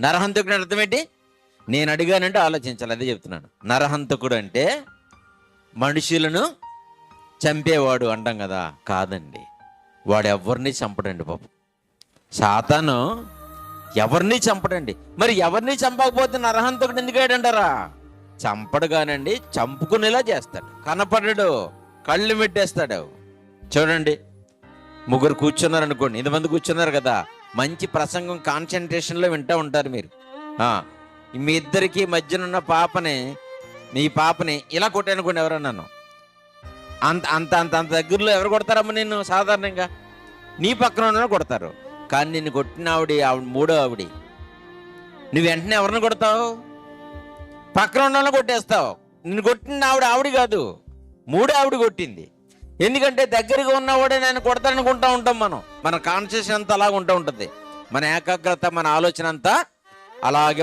నరహంతకుడు అర్థం ఏంటి నేను అడిగానంటే ఆలోచించాలి అదే చెప్తున్నాను. నరహంతకుడు అంటే మనుషులను చంపేవాడు అంటాం కదా కాదండి. వాడు ఎవరిని చంపడండి పాపం. సాతాను ఎవరిని చంపడండి? మరి ఎవరిని చంపకపోతే నరహంతకుడు ఎందుకు అయ్యాడంటారా? చంపడు కానండి చంపుకునేలా చేస్తాడు. కనపడడు కళ్ళు పెట్టేస్తాడు చూడండి ముగ్గురు కూర్చున్నారు అనుకోండి ఇంతమంది కూర్చున్నారు కదా మంచి ప్రసంగం కాన్సన్ట్రేషన్లో వింటూ ఉంటారు మీరు. మీ ఇద్దరికి మధ్యనున్న పాపని మీ పాపని ఇలా కొట్టానుకోండి ఎవరన్నాను అంత అంత అంత అంత దగ్గరలో ఎవరు కొడతారమ్మా నిన్ను సాధారణంగా? నీ పక్కన ఉన్న కొడతారు. కానీ నిన్ను కొట్టిన ఆవిడ ఆవిడ మూడో ఆవిడ. నువ్వు వెంటనే ఎవరిని కొడతావు? పక్కన ఉన్న కొట్టేస్తావు. నిన్ను కొట్టిన ఆవిడ ఆవిడ కాదు. మూడో ఆవిడ కొట్టింది. ఎందుకంటే దగ్గరగా ఉన్నవాడే నేను కొడతాననుకుంటా ఉంటాం మనం. మన కాన్షియస్ అంతా అలాగ ఉంటా ఉంటుంది. మన ఏకాగ్రత మన ఆలోచన అంతా అలాగే ఉంటుంది